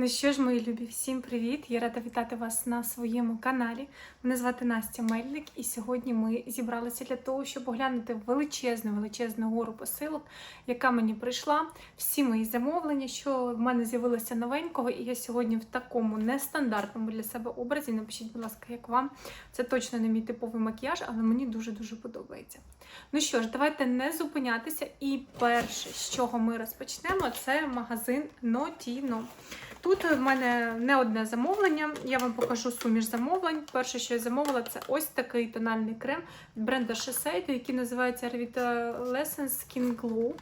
Ну що ж, мої любі, всім привіт! Я рада вітати вас на своєму каналі. Мене звати Настя Мельник, і сьогодні ми зібралися для того, щоб оглянути величезну, величезну гору посилок, яка мені прийшла. Всі мої замовлення, що в мене з'явилося новенького, і я сьогодні в такому нестандартному для себе образі. Напишіть, будь ласка, як вам. Це точно не мій типовий макіяж, але мені дуже-дуже подобається. Ну що ж, давайте не зупинятися. І перше, з чого ми розпочнемо, це магазин Notino. Тут в мене не одне замовлення. Я вам покажу суміш замовлень. Перше, що я замовила, це ось такий тональний крем від бренду Shiseido, який називається Revitaliscence Skin Glow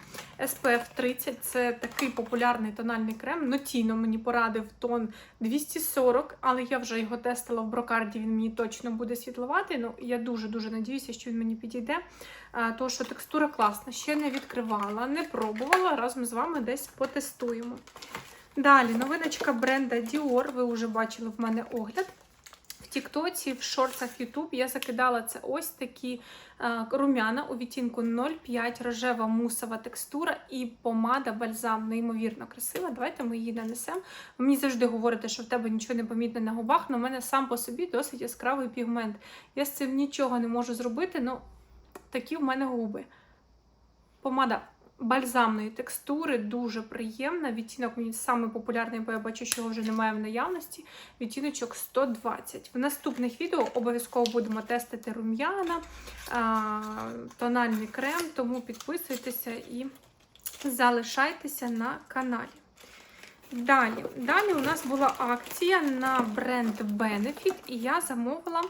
SPF 30. Це такий популярний тональний крем. Нотіно мені порадив тон 240, але я вже його тестила в брокарді. Він мені точно буде світловатий. Ну я дуже дуже надіюся, що він мені підійде. Тому що текстура класна. Ще не відкривала, не пробувала. Разом з вами десь потестуємо. Далі, новиночка бренда Dior. Ви вже бачили в мене огляд. В Тіктоці, в шортах YouTube я закидала це ось такі е, рум'яна у відтінку 0,5 рожева мусова текстура і помада бальзам. Неймовірно красива. Давайте ми її нанесемо. Ви мені завжди говорите, що в тебе нічого не помітне на губах, але в мене сам по собі досить яскравий пігмент. Я з цим нічого не можу зробити, ну такі в мене губи. Помада бальзамної текстури, дуже приємна. Відтінок мені самий популярний, бо я бачу, що його вже немає в наявності. Відтіночок 120. В наступних відео обов'язково будемо тестити рум'яна, тональний крем, тому підписуйтеся і залишайтеся на каналі. Далі, далі у нас була акція на бренд Benefit, і я замовила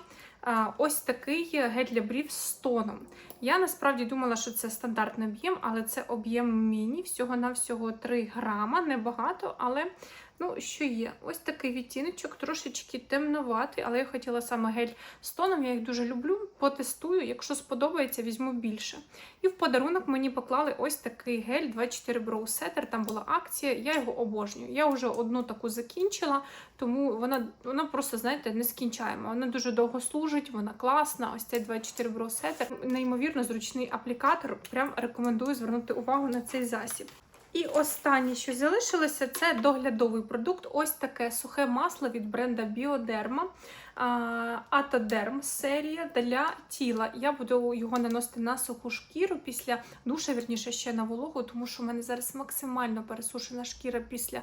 ось такий гель для брів з тоном. Я насправді думала, що це стандартний об'єм, але це об'єм міні, всього-навсього 3 грама, небагато, але ну, що є? Ось такий відтіночок, трошечки темноватий, але я хотіла саме гель з тоном, я їх дуже люблю. Потестую, якщо сподобається, візьму більше. І в подарунок мені поклали ось такий гель 24 Brow Setter, там була акція, я його обожнюю. Я вже одну таку закінчила, тому вона вона просто, знаєте, не скінчаємо. Вона дуже довго служить, вона класна. Ось цей 24 Brow Setter. Неймовірно зручний аплікатор. Прям рекомендую звернути увагу на цей засіб. І останнє, що залишилося, це доглядовий продукт. Ось таке сухе масло від бренда Bioderma. Атодерм серія для тіла. Я буду його наносити на суху шкіру після душа, вірніше ще на вологу, тому що в мене зараз максимально пересушена шкіра після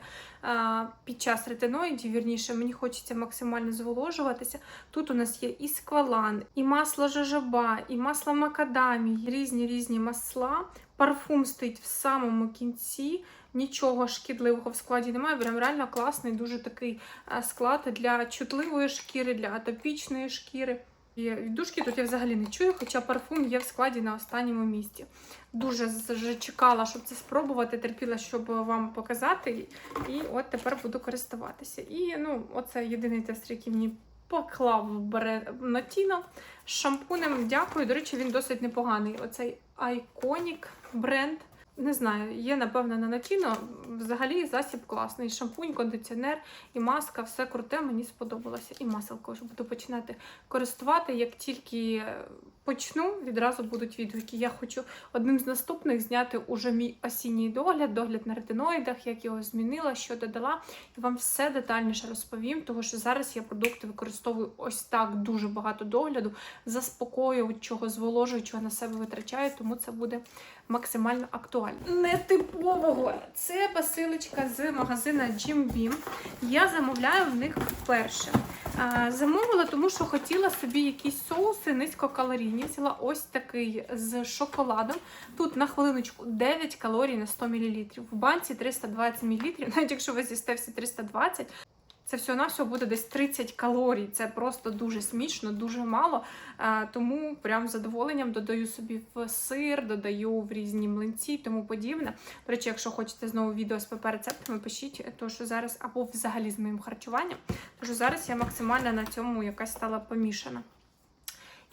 під час ретиноїдів. Вірніше, мені хочеться максимально зволожуватися. Тут у нас є і сквалан, і масло жожоба, і масло макадамі, різні різні масла. Парфум стоїть в самому кінці. Нічого шкідливого в складі немає. Прям реально класний, дуже такий склад для чутливої шкіри, для атопічної шкіри. І віддушки тут я взагалі не чую, хоча парфум є в складі на останньому місці. Дуже чекала, щоб це спробувати, терпіла, щоб вам показати. І от тепер буду користуватися. І ну, оце єдиний тест, який мені поклав Нотіно з шампунем. Дякую. До речі, він досить непоганий. Оцей Iconic бренд. Не знаю, є, напевно, на накіно. Взагалі засіб класний. Шампунь, кондиціонер і маска, все круте, мені сподобалося. І маселко вже буду починати користувати. Як тільки почну, відразу будуть відгуки. Я хочу одним з наступних зняти уже мій осінній догляд, догляд на ретиноїдах, як його змінила, що додала. І вам все детальніше розповім, тому що зараз я продукти використовую ось так дуже багато догляду, заспокоюючого, зволожуючого на себе витрачаю, тому це буде максимально актуально. Нетипового це посилочка з магазина Jim Beam. Я замовляю в них вперше. Замовила, тому що хотіла собі якісь соуси низькокалорійні. Взяла ось такий з шоколадом. Тут на хвилиночку 9 калорій на 100 мл. В банці 320 мл, навіть якщо ви з'їсте всі 320 це все на все буде десь 30 калорій. Це просто дуже смішно, дуже мало. Тому прям з задоволенням додаю собі в сир, додаю в різні млинці і тому подібне. До речі, якщо хочете знову відео з ПП-рецептами, пишіть, то що зараз або взагалі з моїм харчуванням. Тому зараз я максимально на цьому якась стала помішана.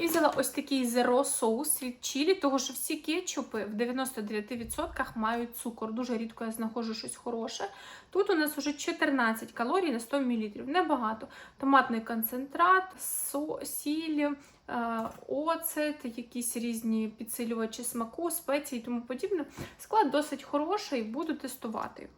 І взяла ось такий зеро соус від чилі, тому що всі кетчупи в 99% мають цукор. Дуже рідко я знаходжу щось хороше. Тут у нас вже 14 калорій на 100 мл. Небагато. Томатний концентрат, сіль, е, оцет, якісь різні підсилювачі смаку, спеції і тому подібне. Склад досить хороший, буду тестувати.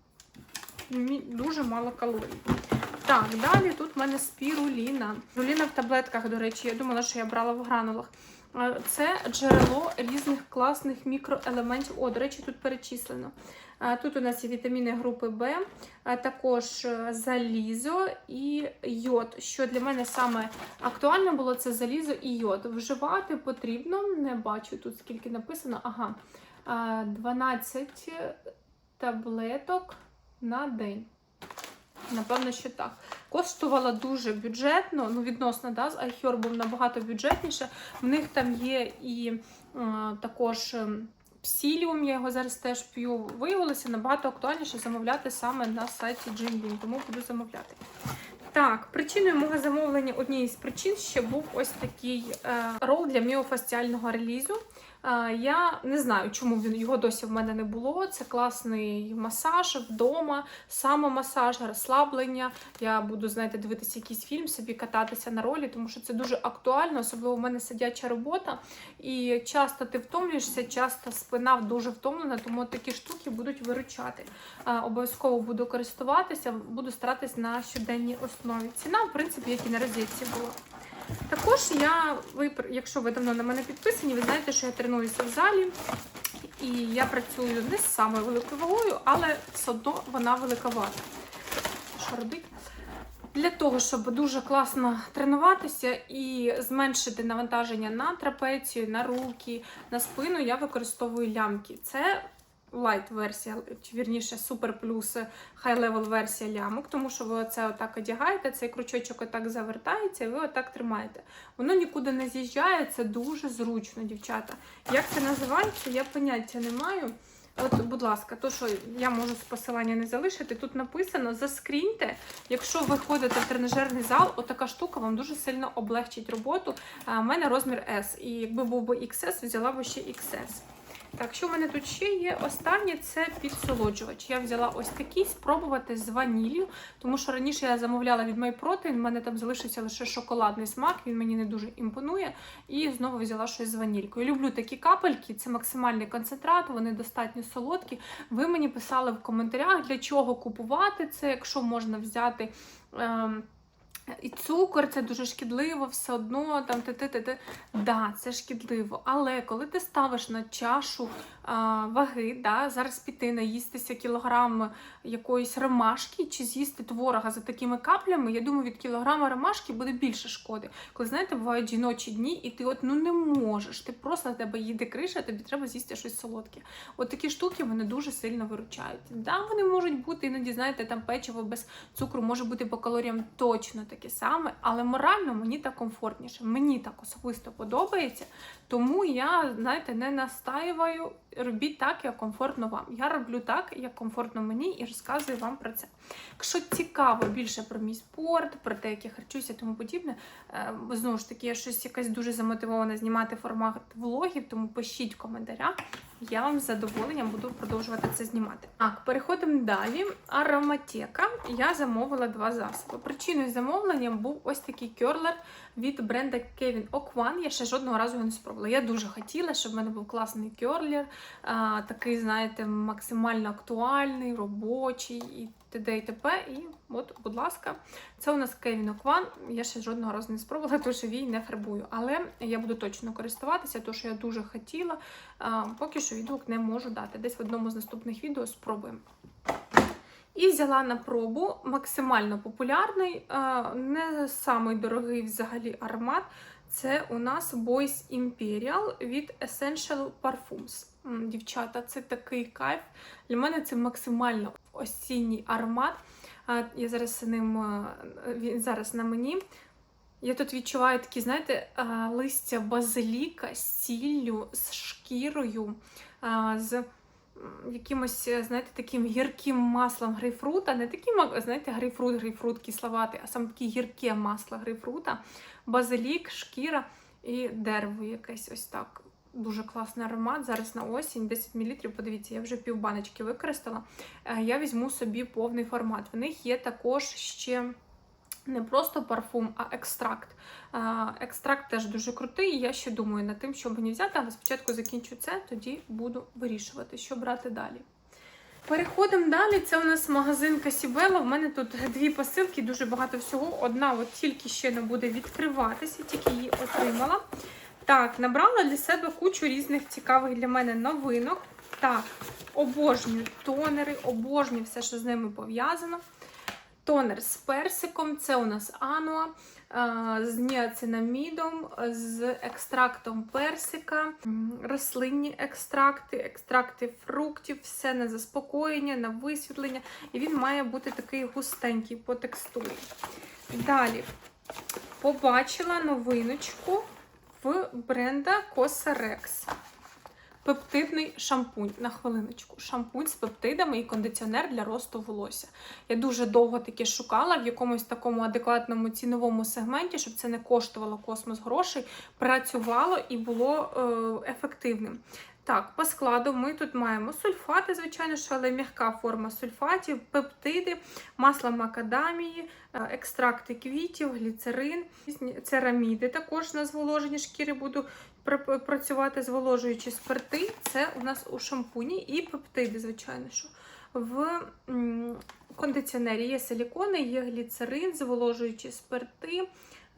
дуже мало калорій. Так, далі тут в мене спіруліна. Спіруліна в таблетках, до речі, я думала, що я брала в гранулах. Е, Це джерело різних класних мікроелементів. О, до речі, тут перечислено. Е, Тут у нас є вітаміни групи Б, а також е, залізо і йод. Що для мене саме актуально було, це залізо і йод. Вживати потрібно, не бачу тут скільки написано. Ага, е, 12 таблеток на день. Напевно, що так. Коштувала дуже бюджетно, ну відносно да, з iHerb був набагато бюджетніше. В них там є і е, також ем, псіліум, я його зараз теж п'ю. Виявилося набагато актуальніше замовляти саме на сайті Джинлін, тому буду замовляти. Так, причиною мого замовлення однією з причин ще був ось такий е, рол для міофасціального релізу. Я не знаю, чому він його досі в мене не було. Це класний масаж вдома, самомасаж, розслаблення. Я буду, знаєте, дивитися якийсь фільм, собі кататися на ролі, тому що це дуже актуально, особливо в мене сидяча робота. І часто ти втомлюєшся, часто спина дуже втомлена, тому такі штуки будуть виручати. Обов'язково буду користуватися, буду старатись на щоденній основі. Ціна, в принципі, як і на розетці була. Також я, ви, якщо ви давно на мене підписані, ви знаєте, що я тренуюся в залі. І я працюю не з самою великою вагою, але все одно вона великовата. Що робити? Для того, щоб дуже класно тренуватися і зменшити навантаження на трапецію, на руки, на спину, я використовую лямки. Це лайт версія, чи вірніше супер плюс хай левел версія лямок, тому що ви оце отак одягаєте, цей крючочок отак завертається, і ви отак тримаєте. Воно нікуди не з'їжджає, це дуже зручно, дівчата. Як це називається, я поняття не маю. От, будь ласка, то, що я можу з посилання не залишити, тут написано: заскріньте, якщо ви ходите в тренажерний зал, отака штука вам дуже сильно облегчить роботу. В мене розмір S, і якби був би XS, взяла б ще XS. Так, що в мене тут ще є? Останнє це підсолоджувач. Я взяла ось такий спробувати з ваніллю, тому що раніше я замовляла від MyProtein, в мене там залишився лише шоколадний смак, він мені не дуже імпонує. І знову взяла щось з ванількою. Люблю такі капельки, це максимальний концентрат, вони достатньо солодкі. Ви мені писали в коментарях, для чого купувати це, якщо можна взяти. Ем, і цукор це дуже шкідливо, все одно там ти ти ти ти Да, це шкідливо. Але коли ти ставиш на чашу ваги, да, зараз піти наїстися кілограм якоїсь ромашки чи з'їсти творога за такими каплями, я думаю, від кілограма ромашки буде більше шкоди. Коли знаєте, бувають жіночі дні, і ти от ну не можеш. Ти просто на тебе їде криша, тобі треба з'їсти щось солодке. От такі штуки вони дуже сильно виручають. Да, вони можуть бути іноді, знаєте, там печиво без цукру може бути по калоріям точно таке саме, але морально мені так комфортніше. Мені так особисто подобається, тому я, знаєте, не настаюваю. Робіть так, як комфортно вам. Я роблю так, як комфортно мені, і розказую вам про це. Якщо цікаво більше про мій спорт, про те, як я харчуюся, і тому подібне, е, знову ж таки, я щось якась дуже замотивована знімати формат влогів, тому пишіть в коментарях. Я вам з задоволенням буду продовжувати це знімати. Так, переходимо далі. Ароматека. Я замовила два засоби. Причиною замовлення був ось такий керлер від бренда Kevin Okwan. Я ще жодного разу його не спробувала. Я дуже хотіла, щоб в мене був класний керлер, такий, знаєте, максимально актуальний, робочий і т.д. і т.п. І от, будь ласка, це у нас Kevin Okwan. Я ще жодного разу не спробувала, тому що її не фарбую. Але я буду точно користуватися, тому що я дуже хотіла. Поки що відгук не можу дати. Десь в одному з наступних відео спробуємо. І взяла на пробу максимально популярний, не самий дорогий взагалі аромат. Це у нас Boys Imperial від Essential Parfums. Дівчата, це такий кайф. Для мене це максимально осінній аромат. Я зараз ним він зараз на мені. Я тут відчуваю такі, знаєте, листя базиліка з сіллю, з шкірою, з якимось, знаєте, таким гірким маслом грейпфрута. Не таким, знаєте, грейпфрут, грейпфрут кисловатий, а саме таке гірке масло грейпфрута, базилік, шкіра і дерево якесь ось так. Дуже класний аромат. Зараз на осінь 10 мл. Подивіться, я вже пів баночки використала. Е, Я візьму собі повний формат. В них є також ще не просто парфум, а екстракт. Екстракт теж дуже крутий. і Я ще думаю над тим, що мені взяти, але спочатку закінчу це, тоді буду вирішувати, що брати далі. Переходимо далі. Це у нас магазин Касібела. У мене тут дві посилки, дуже багато всього. Одна от тільки ще не буде відкриватися, тільки її отримала. Так, набрала для себе кучу різних цікавих для мене новинок. Так, обожнюю тонери, обожнюю все, що з ними пов'язано. Тонер з персиком, це у нас ануа, е, з ніацинамідом, з екстрактом персика, рослинні екстракти, екстракти фруктів, все на заспокоєння, на висвітлення. І він має бути такий густенький по текстурі. Далі побачила новиночку в бренда Cosrx. Пептидний шампунь на хвилиночку. Шампунь з пептидами і кондиціонер для росту волосся. Я дуже довго таке шукала в якомусь такому адекватному ціновому сегменті, щоб це не коштувало космос грошей, працювало і було е, ефективним. Так, по складу ми тут маємо сульфати, звичайно, що, але м'яка форма сульфатів, пептиди, масло макадамії, е, екстракти квітів, гліцерин, цераміди також на зволоженні шкіри буду працювати зволожуючі спирти. Це у нас у шампуні і пептиди, звичайно, що в кондиціонері є силікони, є гліцерин, зволожуючі спирти.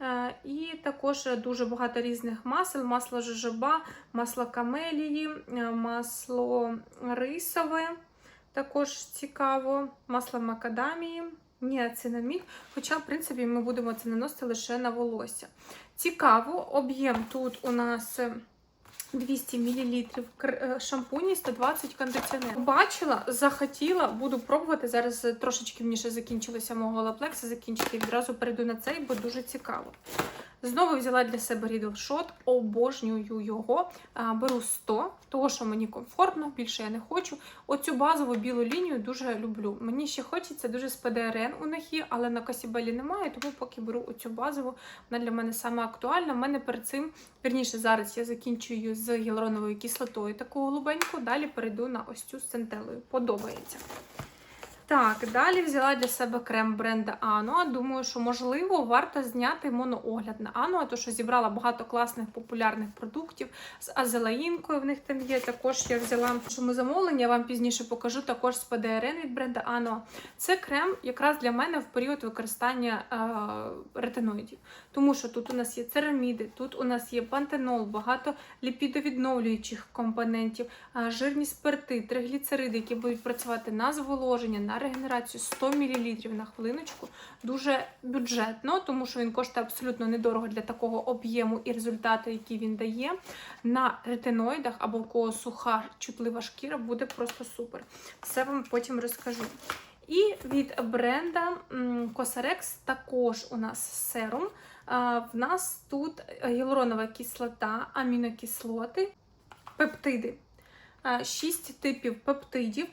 Е, І також дуже багато різних масел: масло жожоба, масло камелії, е, масло рисове, також цікаво, масло макадамії, Ні, це не міг, Хоча, в принципі, ми будемо це наносити лише на волосся. Цікаво, об'єм тут у нас. Е, 200 мл шампуні, 120 кондиціонерів. Бачила, захотіла, буду пробувати. Зараз трошечки трошечки ще закінчилося мого лаплекса, закінчити відразу перейду на цей, бо дуже цікаво. Знову взяла для себе Riddle Shot, обожнюю його. Беру 100, того, що мені комфортно, більше я не хочу. Оцю базову білу лінію дуже люблю. Мені ще хочеться дуже з ПДРН у них є, але на Касібелі немає, тому поки беру оцю базову, вона для мене саме актуальна. У мене перед цим, вірніше, зараз я закінчую з гіалуроновою кислотою таку голубеньку, далі перейду на ось цю з центелою. Подобається. Так, далі взяла для себе крем бренда Anua. Думаю, що можливо варто зняти моноогляд на Anua, тому що зібрала багато класних популярних продуктів з азелаїнкою. В них там є. Також я взяла шуму замовлення, я вам пізніше покажу також з ПДРН від бренда Anua. Це крем якраз для мене в період використання е, ретиноїдів. Тому що тут у нас є цераміди, тут у нас є пантенол, багато ліпідовідновлюючих компонентів, е, жирні спирти, тригліцериди, які будуть працювати на зволоження, на регенерацію 100 мл на хвилиночку. Дуже бюджетно, тому що він коштує абсолютно недорого для такого об'єму і результату, який він дає. На ретиноїдах або в кого суха, чутлива шкіра, буде просто супер. Все вам потім розкажу. І від бренда Cosrx також у нас серум. В нас тут гіалуронова кислота, амінокислоти, пептиди. Шість типів пептидів.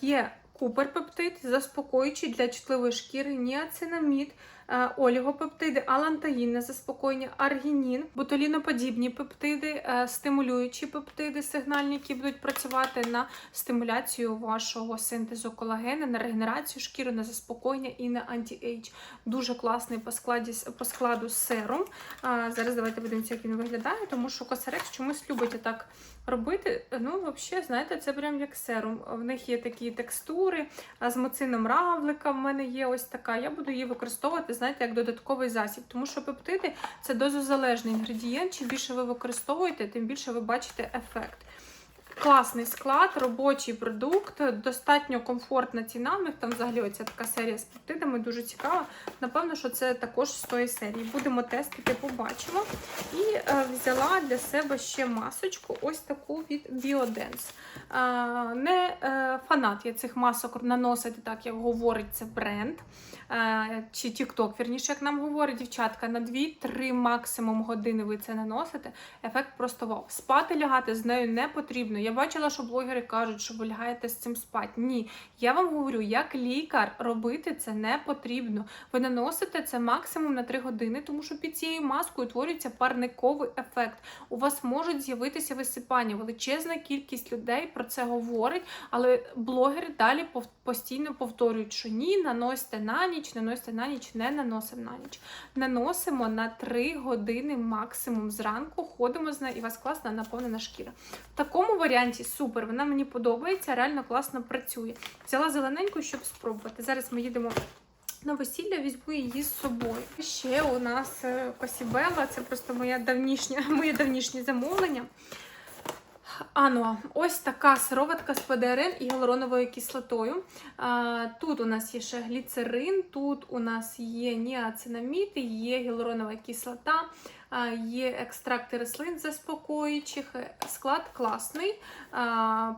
Є куперпептид, заспокоюючий для чутливої шкіри, ніацинамід, олігопептиди, алантаїн на заспокоєння, аргінін, ботуліноподібні пептиди, е, стимулюючі пептиди сигнальні, які будуть працювати на стимуляцію вашого синтезу колагена, на регенерацію шкіри, на заспокоєння і на анті-ейдж. Дуже класний по, складі, по складу серум. А, Зараз давайте подивимося, як він виглядає, тому що Косарекс чомусь любить так робити. Ну, взагалі, знаєте, це прям як серум. В них є такі текстури, з моцином равлика в мене є ось така. Я буду її використовувати, знаєте, як додатковий засіб, тому що пептиди це дозозалежний інгредієнт. Чим більше ви використовуєте, тим більше ви бачите ефект. Класний склад, робочий продукт, достатньо комфортна ціна. В них там взагалі оця така серія з пептидами, дуже цікава. Напевно, що це також з тої серії. Будемо тестити, побачимо. І е, взяла для себе ще масочку, ось таку від Biodance. Е, не е, фанат я цих масок наносити, так як говорить це бренд. Е, чи TikTok, вірніше, як нам говорить дівчатка, на 2-3 максимум години ви це наносите. Ефект просто вау. Спати лягати з нею не потрібно. Я бачила, що блогери кажуть, що ви лягаєте з цим спати. Ні, я вам говорю, як лікар робити це не потрібно. Ви наносите це максимум на 3 години, тому що під цією маскою утворюється парниковий ефект. У вас можуть з'явитися висипання. Величезна кількість людей про це говорить, але блогери далі пов- постійно повторюють, що ні, наносьте на ніч, наносьте на ніч, не наносимо на ніч. Наносимо на 3 години максимум зранку, ходимо з нею, і у вас класна наповнена шкіра. В такому варіанті супер, вона мені подобається, реально класно працює. Взяла зелененьку, щоб спробувати. Зараз ми їдемо. На весілля візьму її з собою. Ще у нас е, Косібела, це просто моя давнішня, моє давнішнє замовлення. Ано, ось така сироватка з ПДРН і гіалуроновою кислотою. Тут у нас є ще гліцерин, тут у нас є ніацинаміти, є гіалуронова кислота, є екстракти рослин заспокоюючих. Склад класний,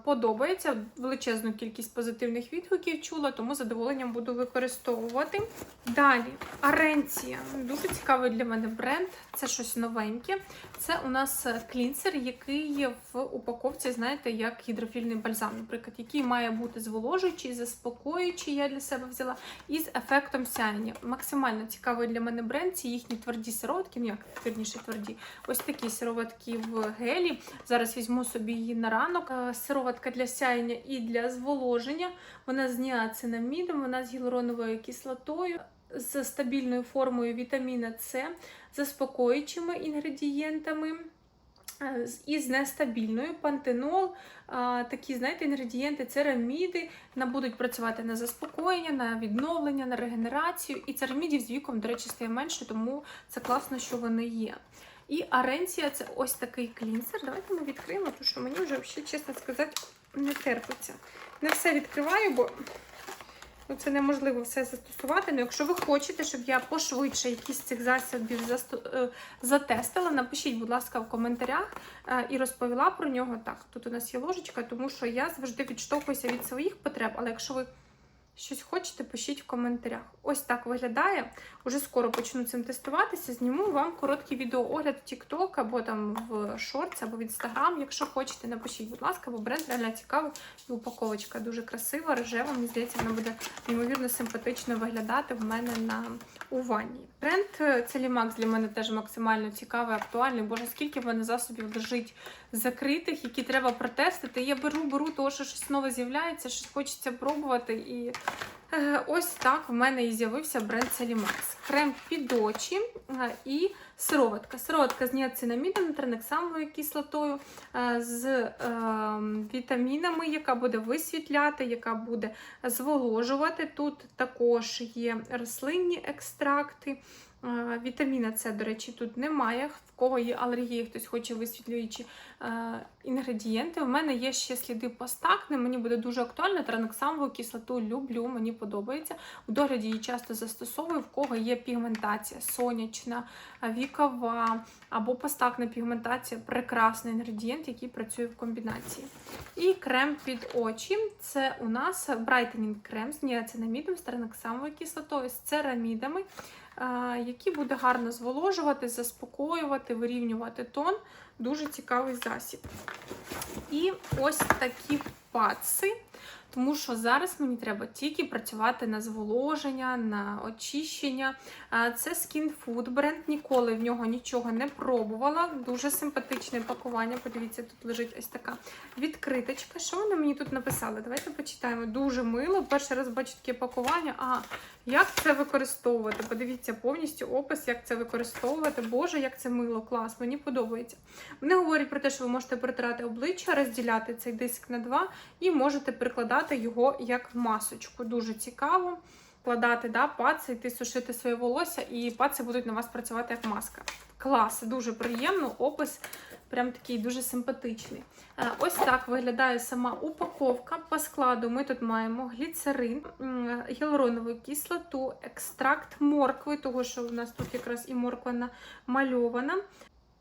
подобається. Величезну кількість позитивних відгуків чула, тому задоволенням буду використовувати. Далі, Аренція. Дуже цікавий для мене бренд. Це щось новеньке. Це у нас клінсер, який є в упаковці, знаєте, як гідрофільний бальзам, наприклад, який має бути зволожуючий, заспокоюючий, я для себе взяла, і з ефектом сяєння. Максимально цікавий для мене бренд. Ці їхні тверді сироватки, ну як вірніше тверді. Ось такі сироватки в гелі. Зараз візьму собі її на ранок. Е, Сироватка для сяєння і для зволоження. Вона з ніацинамідом, вона з гіалуроновою кислотою. З стабільною формою вітаміна С, заспокоюючими інгредієнтами е, з- і з нестабільною пантенол. Такі, знаєте, інгредієнти, цераміди будуть працювати на заспокоєння, на відновлення, на регенерацію. І церамідів з віком, до речі, стає менше, тому це класно, що вони є. І аренція це ось такий клінсер. Давайте ми відкриємо, тому що мені вже, чесно сказати, не терпиться. Не все відкриваю, бо Ну, це неможливо все застосувати. Ну, якщо ви хочете, щоб я пошвидше якісь цих засобів е, затестила, напишіть, будь ласка, в коментарях е, і розповіла про нього. Так, тут у нас є ложечка, тому що я завжди відштовхуюся від своїх потреб, але якщо ви щось хочете, пишіть в коментарях. Ось так виглядає. Уже скоро почну цим тестуватися. Зніму вам короткий відеоогляд в TikTok або там в Shorts, або в Instagram. Якщо хочете, напишіть, будь ласка, бо бренд реально цікавий. І упаковочка дуже красива, рожева. Мені здається, вона буде неймовірно симпатично виглядати в мене на у ванні. Бренд Целімакс для мене теж максимально цікавий, актуальний. Боже, скільки в мене засобів лежить закритих, які треба протестити. Я беру, беру, того, що щось нове з'являється, щось хочеться пробувати. І е, ось так в мене і з'явився бренд Целімакс. Крем під очі е, і сироватка. Сироватка з ніацинамідом, транексамовою кислотою, е, з е, вітамінами, яка буде висвітляти, яка буде зволожувати. Тут також є рослинні екстракти. Е, Вітаміна С, до речі, тут немає. В кого є алергія, хтось хоче висвітлюючі е, інгредієнти. У мене є ще сліди постакне. Мені буде дуже актуально. Транексамову кислоту люблю, мені подобається. У догляді її часто застосовую, в кого є пігментація сонячна, е, вікова або постакна пігментація прекрасний інгредієнт, який працює в комбінації. І крем під очі. Це у нас брайтенінг крем з ніацинамідом, з транексамовою кислотою, з церамідами який буде гарно зволожувати, заспокоювати, вирівнювати тон. Дуже цікавий засіб. І ось такі паци. Тому що зараз мені треба тільки працювати на зволоження, на очищення. Це Skin Food бренд. Ніколи в нього нічого не пробувала. Дуже симпатичне пакування. Подивіться, тут лежить ось така відкриточка. Що вони мені тут написали? Давайте почитаємо. Дуже мило. Перший раз бачу таке пакування. А як це використовувати? Подивіться повністю опис, як це використовувати. Боже, як це мило, клас, мені подобається. Вони говорять про те, що ви можете протирати обличчя, розділяти цей диск на два і можете прикладати його як масочку. Дуже цікаво. Вкладати да, паці, йти сушити своє волосся, і паці будуть на вас працювати як маска. Клас, дуже приємно, опис прям такий дуже симпатичний. Е, Ось так виглядає сама упаковка. По складу ми тут маємо гліцерин, гіалуронову кислоту, екстракт моркви, того що у нас тут якраз і морква намальована.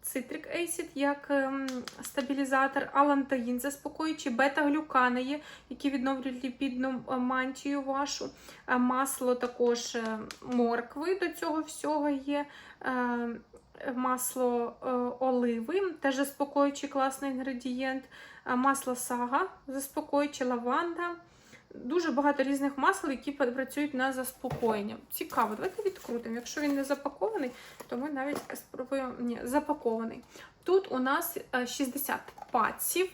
Citric acid як ем, стабілізатор, алантаїн заспокоюючий, бета-глюкани є, які відновлюють ліпідну е, мантію вашу. Е, Масло також е, моркви до цього всього є. Масло оливи, теж заспокоюючий класний інгредієнт. Масло сага, заспокоюючий лаванда. Дуже багато різних масел, які працюють на заспокоєння. Цікаво, давайте відкрутимо. Якщо він не запакований, то ми навіть спробуємо. Ні, запакований. Тут у нас е, 60 паців.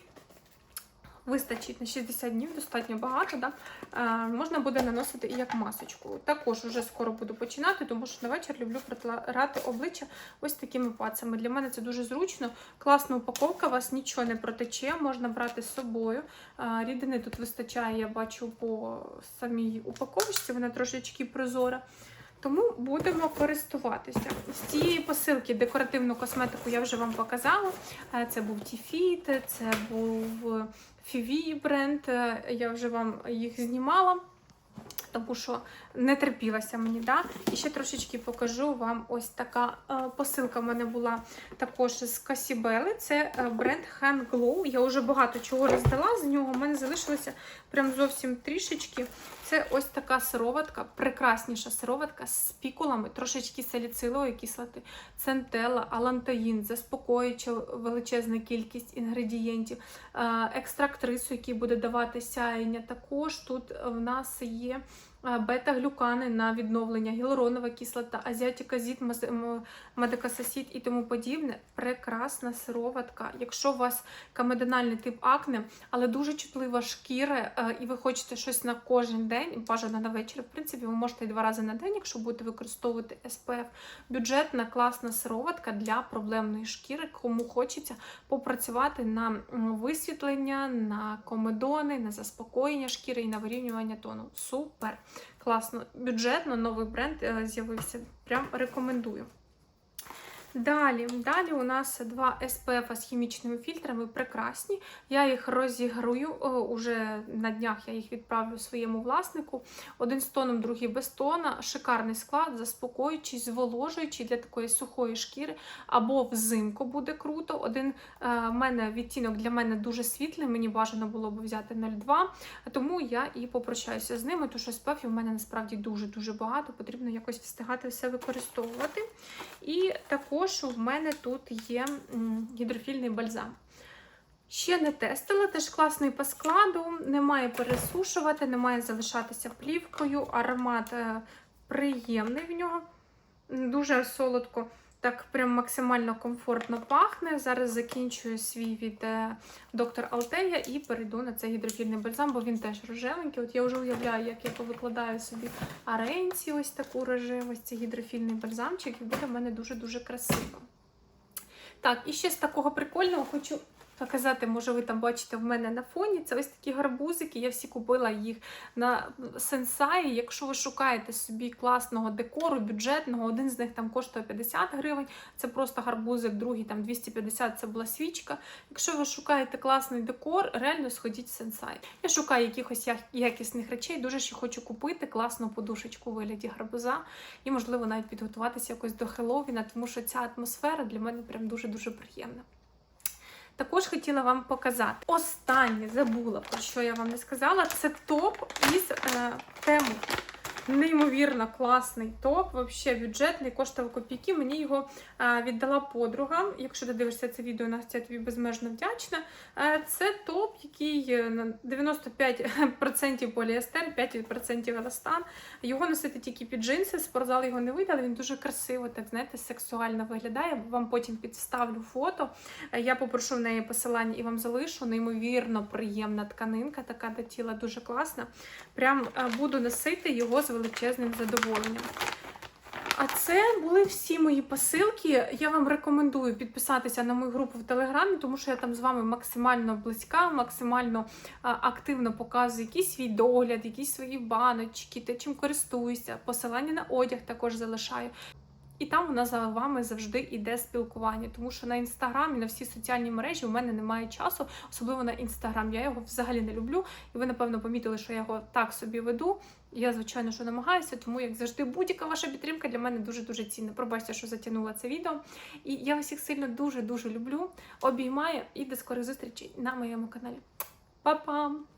Вистачить на 60 днів, достатньо багато. Да? Е, можна буде наносити і як масочку. Також вже скоро буду починати, тому що на вечір люблю протирати обличчя ось такими пацами. Для мене це дуже зручно. Класна упаковка, вас нічого не протече, можна брати з собою. Е, рідини тут вистачає, я бачу по самій упаковочці, вона трошечки прозора. Тому будемо користуватися. З цієї посилки декоративну косметику я вже вам показала. Е, Це був Тіфіт, це був Фіві бренд. Е, Я вже вам їх знімала, тому що не терпілася мені. Да? І ще трошечки покажу вам ось така е, посилка в мене була також з Касібели. Це е, бренд Hand Glow. Я вже багато чого роздала з нього. У мене залишилося прям зовсім трішечки. Це ось така сироватка, прекрасніша сироватка з пікулами, трошечки саліцилової кислоти, центела, алантаїн, заспокоююча величезна кількість інгредієнтів, е, екстракт рису, який буде давати сяєння. Також тут в нас є бета-глюкани на відновлення, гіалуронова кислота, азіатиказід, медикасасід і тому подібне. Прекрасна сироватка. Якщо у вас камедональний тип акне, але дуже чутлива шкіра, е, і ви хочете щось на кожен день, бажано на вечір. В принципі, ви можете і два рази на день, якщо будете використовувати SPF. Бюджетна класна сироватка для проблемної шкіри, кому хочеться попрацювати на висвітлення, на комедони, на заспокоєння шкіри і на вирівнювання тону. Супер! Класно, бюджетно, новий бренд е, з'явився. Прям рекомендую. Далі, далі у нас два SPF з хімічними фільтрами прекрасні. Я їх розіграю о, уже на днях. Я їх відправлю своєму власнику. Один з тоном, другий без тона. Шикарний склад, заспокоюючий, зволожуючий для такої сухої шкіри. Або взимку буде круто. Один е, мене відтінок для мене дуже світлий. Мені бажано було б взяти 0,2, тому я і попрощаюся з ними. Тому що SPF в мене насправді дуже дуже багато. Потрібно якось встигати все використовувати. І також в мене тут є гідрофільний бальзам. Ще не тестила, теж класний по складу, немає пересушувати, немає залишатися плівкою. Аромат е, приємний в нього. Дуже солодко, так прям максимально комфортно пахне. Зараз закінчую свій від е, доктор Алтея і перейду на цей гідрофільний бальзам, бо він теж рожевенький. От я вже уявляю, як я повикладаю собі аренці, ось таку рожеву, ось цей гідрофільний бальзамчик, і буде в мене дуже-дуже красиво. Так, і ще з такого прикольного хочу показати, може, ви там бачите в мене на фоні. Це ось такі гарбузики. Я всі купила їх на сенсаї. Якщо ви шукаєте собі класного декору, бюджетного, один з них там коштує 50 гривень. Це просто гарбузик, другий там 250 це була свічка. Якщо ви шукаєте класний декор, реально сходіть в сенсай. Я шукаю якихось якісних речей, дуже ще хочу купити класну подушечку у вигляді гарбуза і, можливо, навіть підготуватися якось до Хеллоуіна, тому що ця атмосфера для мене прям дуже-дуже приємна. Також хотіла вам показати. Останнє забула, про що я вам не сказала. Це топ із е, тему. Неймовірно класний топ, взагалі бюджетний, коштував копійки. Мені його віддала подруга. Якщо ти дивишся це відео, Настя, я тобі безмежно вдячна. Це топ, який е, на 95% поліестер, 5% еластан. Його носити тільки під джинси, спортзал його не видали. Він дуже красиво, так знаєте, сексуально виглядає. Вам потім підставлю фото. Е, Я попрошу в неї посилання і вам залишу. Неймовірно приємна тканинка, така до тіла дуже класна. Прям е, буду носити його з величезним задоволенням. А це були всі мої посилки. Я вам рекомендую підписатися на мою групу в Телеграмі, тому що я там з вами максимально близька, максимально активно показую якийсь свій догляд, якісь свої баночки, те, чим користуюся. Посилання на одяг також залишаю. І там нас за вами завжди йде спілкування, тому що на інстаграмі, на всі соціальні мережі у мене немає часу, особливо на інстаграм. Я його взагалі не люблю. І ви, напевно, помітили, що я його так собі веду. Я, звичайно, що намагаюся, тому, як завжди, будь-яка ваша підтримка для мене дуже-дуже цінна. Пробачте, що затягнула це відео. І я вас всіх сильно дуже-дуже люблю. Обіймаю і до скорих зустрічей на моєму каналі. Па-пам!